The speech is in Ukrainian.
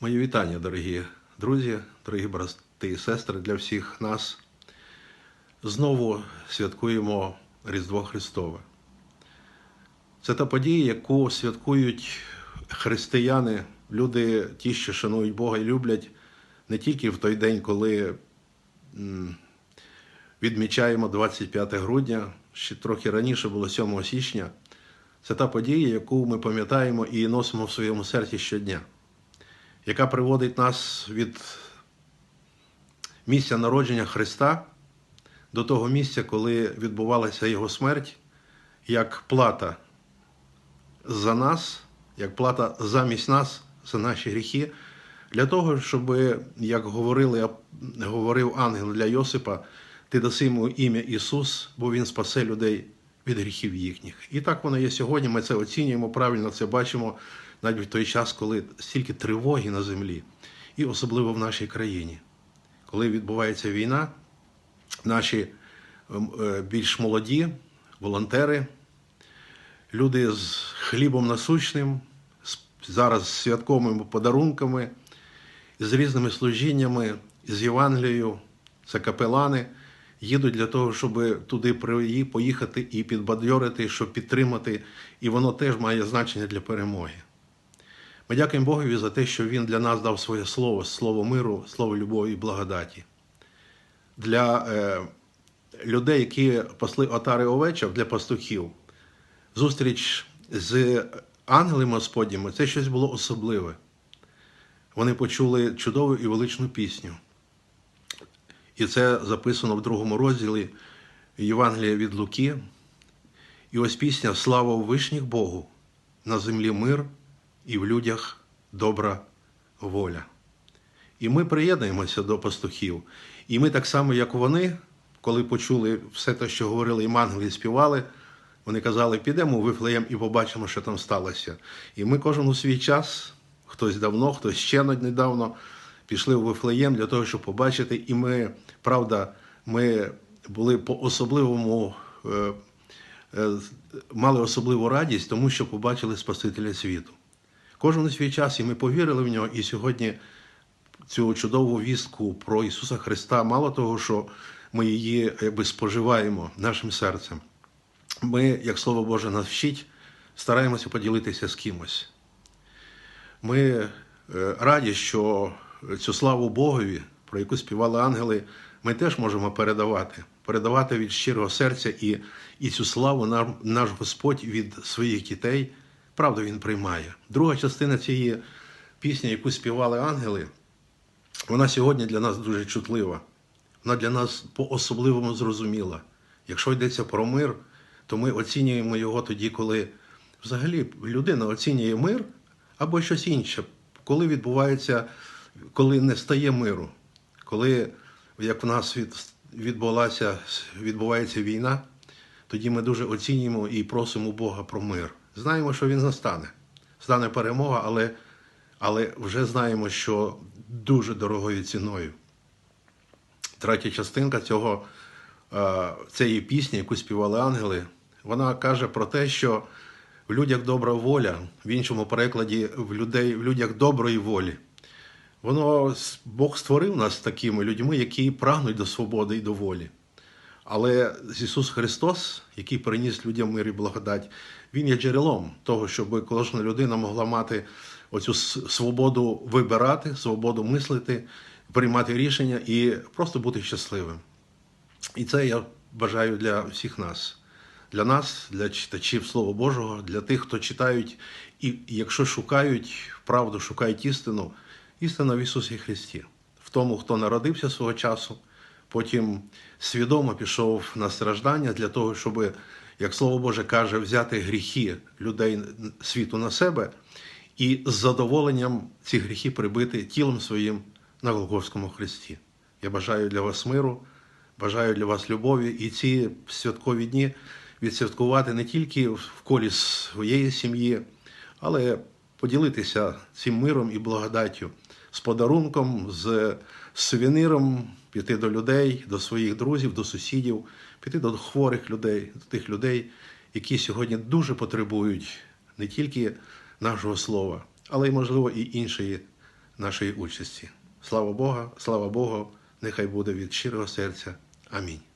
Мої вітання, дорогі друзі, дорогі брати і сестри, для всіх нас. Знову святкуємо Різдво Христове. Це та подія, яку святкують християни, люди, ті, що шанують Бога і люблять не тільки в той день, коли відмічаємо 25 грудня, ще трохи раніше було 7 січня. Це та подія, яку ми пам'ятаємо і носимо в своєму серці щодня, яка приводить нас від місця народження Христа до того місця, коли відбувалася Його смерть, як плата за нас, як плата замість нас за наші гріхи, для того, щоб, як говорили, говорив ангел для Йосипа, ти даси йому ім'я Ісус, бо Він спасе людей від гріхів їхніх. І так воно є сьогодні. Ми це оцінюємо, правильно це бачимо навіть в той час, коли стільки тривоги на землі, і особливо в нашій країні. Коли відбувається війна, наші ем, е, більш молоді волонтери, люди з хлібом насущним, зараз з святковими подарунками, з різними служіннями, з Євангелією, це капелани, їдуть для того, щоб туди поїхати і підбадьорити, щоб підтримати, і воно теж має значення для перемоги. Ми дякуємо Богові за те, що Він для нас дав своє слово, слово миру, слово любові і благодаті. Для е, людей, які пасли отари овечок, для пастухів, зустріч з ангелами Господніми це щось було особливе. Вони почули чудову і величну пісню. І це записано в другому розділі Євангелія від Луки. І ось пісня Слава вишніх Богу, на землі мир і в людях добра воля. І ми приєднуємося до пастухів. І ми так само, як вони, коли почули все те, що говорили і співали, вони казали, підемо Вифлеєм і побачимо, що там сталося. І ми кожен у свій час, хтось давно, хтось ще недавно, пішли у Вифлеєм для того, щоб побачити. І ми, правда, ми були по особливому, е, е, мали особливу радість, тому що побачили Спасителя світу. Кожен у свій час, і ми повірили в нього, і сьогодні цю чудову вістку про Ісуса Христа, мало того, що ми її якби споживаємо нашим серцем. Ми, як Слово Боже нас вчить, стараємося поділитися з кимось. Ми е, раді, що цю славу Богові, про яку співали ангели, ми теж можемо передавати, передавати від щирого серця і, і цю славу нам, наш Господь від своїх дітей, правда, Він приймає. Друга частина цієї пісні, яку співали ангели, вона сьогодні для нас дуже чутлива. Вона для нас по-особливому зрозуміла. Якщо йдеться про мир, то ми оцінюємо його тоді, коли взагалі людина оцінює мир або щось інше, коли відбувається, коли не стає миру, коли, як в нас відбулася, відбувається війна, тоді ми дуже оцінюємо і просимо Бога про мир. Знаємо, що він настане. Стане перемога, але, але вже знаємо, що дуже дорогою ціною. Третя частинка цього, е, цієї пісні, яку співали ангели, вона каже про те, що в людях добра воля, в іншому перекладі в, людей, в людях доброї волі. Воно Бог створив нас такими людьми, які прагнуть до свободи і до волі. Але Ісус Христос, який приніс людям мир і благодать, Він є джерелом того, щоб кожна людина могла мати оцю свободу вибирати, свободу мислити, приймати рішення і просто бути щасливим. І це я бажаю для всіх нас, для нас, для читачів Слова Божого, для тих, хто читають, і якщо шукають правду, шукають істину, істина в Ісусі Христі, в тому, хто народився свого часу, потім свідомо пішов на страждання для того, щоб, як Слово Боже каже, взяти гріхи людей світу на себе і з задоволенням ці гріхи прибити тілом своїм на Голгофському Христі. Я бажаю для вас миру, бажаю для вас любові і ці святкові дні відсвяткувати не тільки в колі своєї сім'ї, але поділитися цим миром і благодаттю з подарунком, з сувеніром, піти до людей, до своїх друзів, до сусідів, піти до хворих людей, до тих людей, які сьогодні дуже потребують не тільки нашого слова, але й, можливо, і іншої нашої участі. Слава Бога, слава Богу, нехай буде від щирого серця. Амінь.